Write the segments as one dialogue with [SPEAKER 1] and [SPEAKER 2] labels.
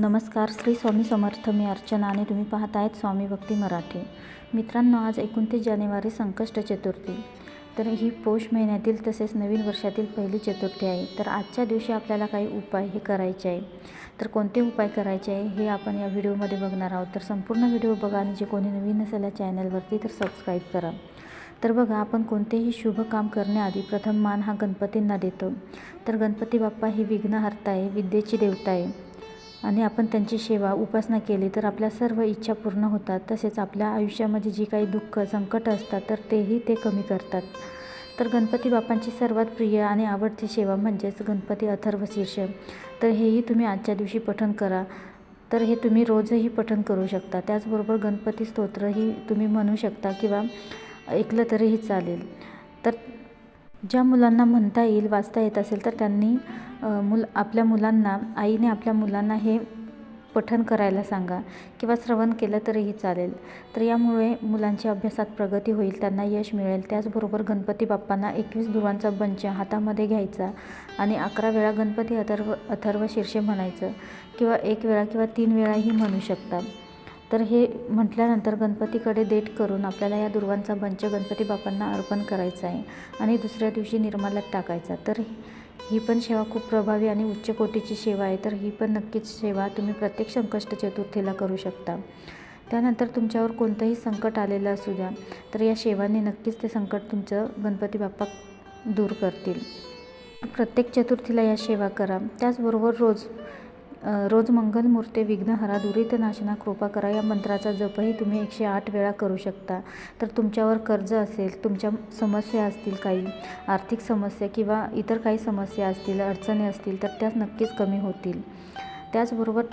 [SPEAKER 1] नमस्कार श्री स्वामी समर्थ. मी अर्चना आणि तुम्ही पाहत आहेत स्वामी भक्ती मराठी. मित्रांनो आज एकोणतीस जानेवारी संकष्ट चतुर्थी. तर ही पौष महिन्यातील तसेच नवीन वर्षातील पहिली चतुर्थी आहे. तर आजच्या दिवशी आपल्याला काही उपाय हे करायचे आहे. तर कोणते उपाय करायचे आहे हे आपण या व्हिडिओमध्ये बघणार आहोत. तर संपूर्ण व्हिडिओ बघा आणि जे कोणी नवीन असेल या चॅनलवरती तर सबस्क्राईब करा. तर बघा आपण कोणतेही शुभ काम करण्याआधी प्रथम मान हा गणपतींना देतो. तर गणपती बाप्पा ही विघ्नहर्ता आहे विद्येची देवता आहे. आणि आपण त्यांची सेवा उपासना केली तर आपल्या सर्व इच्छा पूर्ण होतात. तसेच आपल्या आयुष्यामध्ये जी काही दुःख संकट असतात तर तेही ते कमी करतात. तर गणपती बाप्पांची सर्वात प्रिय आणि आवडती सेवा म्हणजेच गणपती अथर्व शीर्ष तर हेही तुम्ही आजच्या दिवशी पठण करा. तर हे तुम्ही रोजही पठण करू शकता. त्याचबरोबर गणपती स्तोत्रही तुम्ही म्हणू शकता किंवा ऐकलं तरीही चालेल. तर ज्या मुलांना म्हणता येईल वाचता येत असेल तर त्यांनी मुल आपल्या मुलांना आईने आपल्या मुलांना हे पठण करायला सांगा किंवा श्रवण केलं तरीही चालेल. तर यामुळे मुलांच्या अभ्यासात प्रगती होईल त्यांना यश मिळेल. त्याचबरोबर गणपती बाप्पांना एकवीस दुर्वांचा बंच हातामध्ये घ्यायचा आणि अकरा वेळा गणपती अथर्व अथर्व शीर्षे म्हणायचं किंवा एक वेळा किंवा तीन वेळाही म्हणू शकता. तर हे म्हटल्यानंतर गणपतीकडे देठ करून आपल्याला या दुर्वांचा बंच गणपती बाप्पांना अर्पण करायचा आहे आणि दुसऱ्या दिवशी निर्माल्यात टाकायचा. तर ही पण सेवा खूप प्रभावी आणि उच्च कोटीची सेवा आहे. तर ही पण नक्कीच सेवा तुम्ही प्रत्येक संकष्ट चतुर्थीला करू शकता. त्यानंतर तुमच्यावर कोणतंही संकट आलेलं असू द्या तर या सेवाने नक्कीच ते संकट तुमचं गणपती बाप्पा दूर करतील. प्रत्येक चतुर्थीला या सेवा करा. त्याचबरोबर रोज रोज मंगलमूर्ते विघ्नहरा दुरित नाशना कृपा करा या मंत्राचा जपही तुम्ही एकशे आठ वेळा करू शकता. तर तुमच्यावर कर्ज असेल तुमच्या समस्या असतील काही आर्थिक समस्या किंवा इतर काही समस्या असतील अडचणी असतील तर त्या नक्कीच कमी होतील. त्याचबरोबर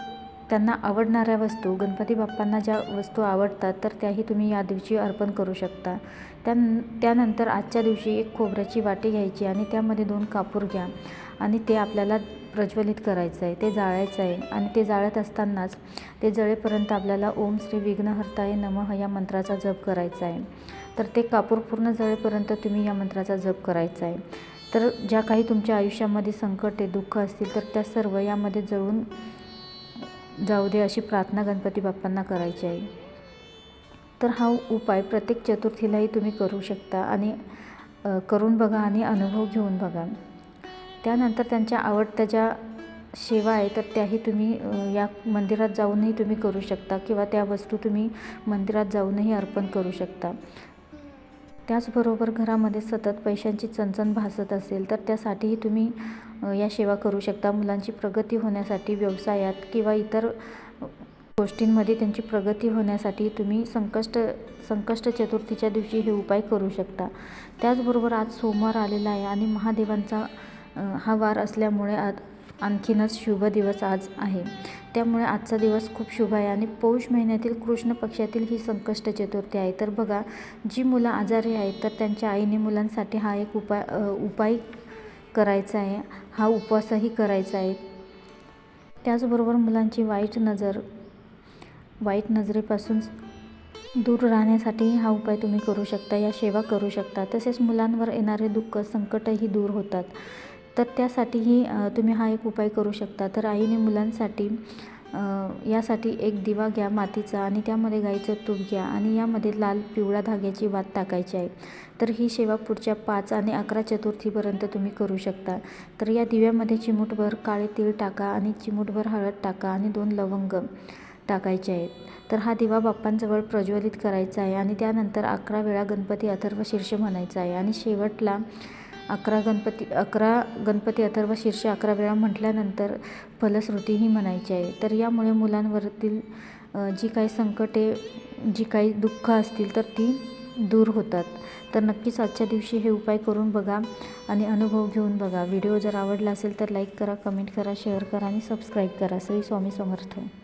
[SPEAKER 1] त्यांना आवडणाऱ्या वस्तू गणपती बाप्पांना ज्या वस्तू आवडतात तर त्याही तुम्ही या दिवशी अर्पण करू शकता. त्या त्यानंतर आजच्या दिवशी एक खोबऱ्याची वाटी घ्यायची आणि त्यामध्ये दोन कापूर घ्या आणि ते आपल्याला प्रज्वलित करायचं आहे. ते जाळायचं आहे आणि ते जाळत असतानाच ते जळेपर्यंत आपल्याला ओम श्री विघ्नहर्ताय नमः या मंत्राचा जप करायचा आहे. तर ते कापूर पूर्ण जळेपर्यंत तुम्ही या मंत्राचा जप करायचा आहे. तर ज्या काही तुमच्या आयुष्यामध्ये संकट आहे दुःख असतील तर त्या सर्व यामध्ये जळून जाऊ दे अशी प्रार्थना गणपती बाप्पांना करायची आहे तर हा उपाय प्रत्येक चतुर्थीलाही तुम्ही करू शकता आणि करून बघा आणि अनुभव घेऊन बघा. त्यानंतर त्यांच्या आवडत्या ज्या सेवा आहे तर त्याही तुम्ही या मंदिरात जाऊनही तुम्ही करू शकता किंवा त्या वस्तू तुम्ही मंदिरात जाऊनही अर्पण करू शकता. त्याचबरोबर घरामध्ये सतत पैशांची चणचण भासत असेल तर त्यासाठीही तुम्ही या सेवा करू शकता. मुलांची प्रगती होण्यासाठी व्यवसायात किंवा इतर गोष्टींमध्ये त्यांची प्रगती होण्यासाठी तुम्ही संकष्ट संकष्ट चतुर्थीच्या दिवशी हे उपाय करू शकता. त्याचबरोबर आज सोमवार आलेला आहे आणि महादेवांचा हा वार असल्यामुळे आज आणखीनच शुभ दिवस आज आहे. त्यामुळे आजचा दिवस खूप शुभ आहे आणि पौष महिन्यातील कृष्ण पक्षातील ही संकष्ट चतुर्थी आहे. तर बघा जी मुलं आजारी आहेत तर त्यांच्या आईने मुलांसाठी हा एक उपाय उपाय करायचा आहे हा उपवासही करायचा आहे. त्याचबरोबर मुलांची वाईट नजर वाईट नजरेपासून दूर राहण्यासाठीही हा उपाय तुम्ही करू शकता या सेवा करू शकता. तसेच मुलांवर येणारे दुःख संकटही दूर होतात. तर त्यासाठीही तुम्ही हा एक उपाय करू शकता. तर आईने मुलांसाठी यासाठी एक दिवा घ्या मातीचा आणि त्यामध्ये गाईचं तूप घ्या आणि यामध्ये लाल पिवळा धाग्याची वात टाकायची आहे. तर ही सेवा पुढच्या पाच आणि अकरा चतुर्थीपर्यंत तुम्ही करू शकता. तर या दिव्यामध्ये चिमूटभर काळे तीळ टाका आणि चिमूटभर हळद टाका आणि दोन लवंग टाकायचे आहेत. तर हा दिवा बाप्पांजवळ प्रज्वलित करायचा आहे आणि त्यानंतर अकरा वेळा गणपती अथर्व शीर्ष म्हणायचा आहे आणि शेवटला अकरा गणपती अकरा गणपती अथर्व शीर्ष अकरा वेळा म्हटल्यानंतर फलश्रुतीही म्हणायची आहे. तर यामुळे मुलांवरतील जी काही संकटे जी काही दुःख असतील तर ती दूर होतात. तर नक्कीच आजच्या दिवशी हे उपाय करून बघा आणि अनुभव घेऊन बघा. व्हिडिओ जर आवडला असेल तर लाईक करा कमेंट करा शेअर करा आणि सबस्क्राईब करा. श्री स्वामी समर्थ.